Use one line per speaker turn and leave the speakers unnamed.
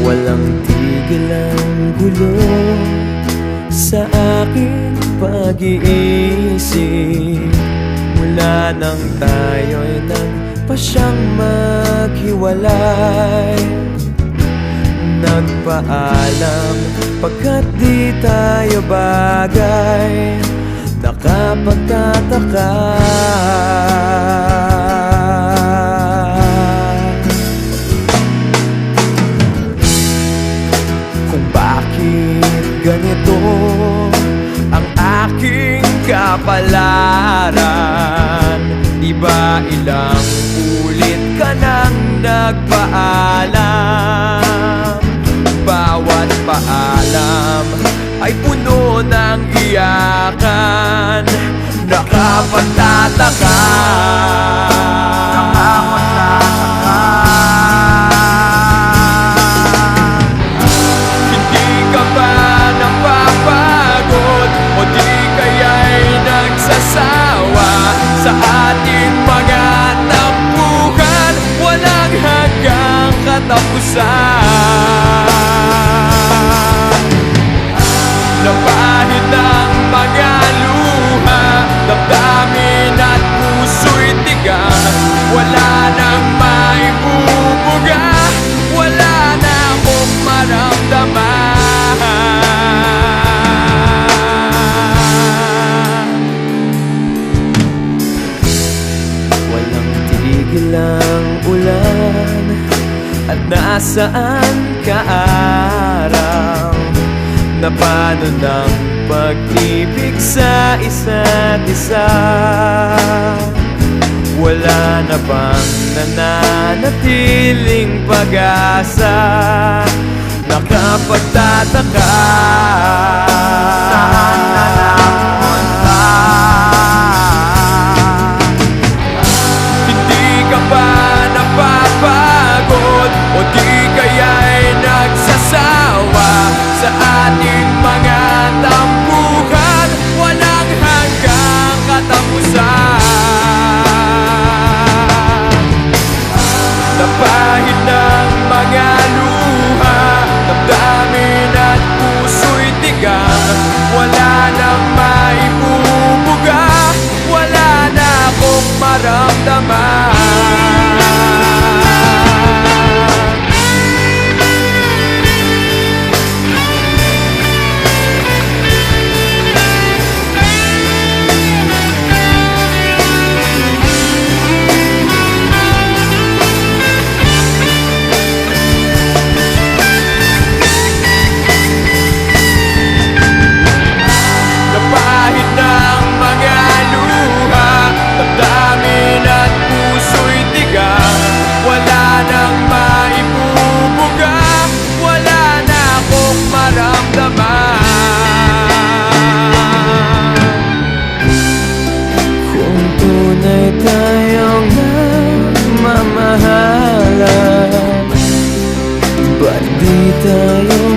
Walang tigil ang gulo sa aking pag-iisip. Mula nang tayo'y nang pasyang maghiwalay. Nagpaalam pagkat di tayo bagay Nakapagtataka kapalaran Iba ilang ulit ka nang nagpaalam. Bawat paalam ay puno ng iyakan. Nakapagtataka katapusan Napahid ng mga luha Damdamin at puso'y tigas Wala nang maibubuga Wala na akong maramdaman. Walang tigil ang ulan At nasaan ka araw Na paano ng pag-ibig sa isa't isa? Wala na bang nananatiling pag-asa? Nakapagtataka katapusan Napahid ng mga luha Damdamin at puso'y tigas Wala nang maibubuga Wala na akong maramdaman tayong namamahalan Ba't di tayo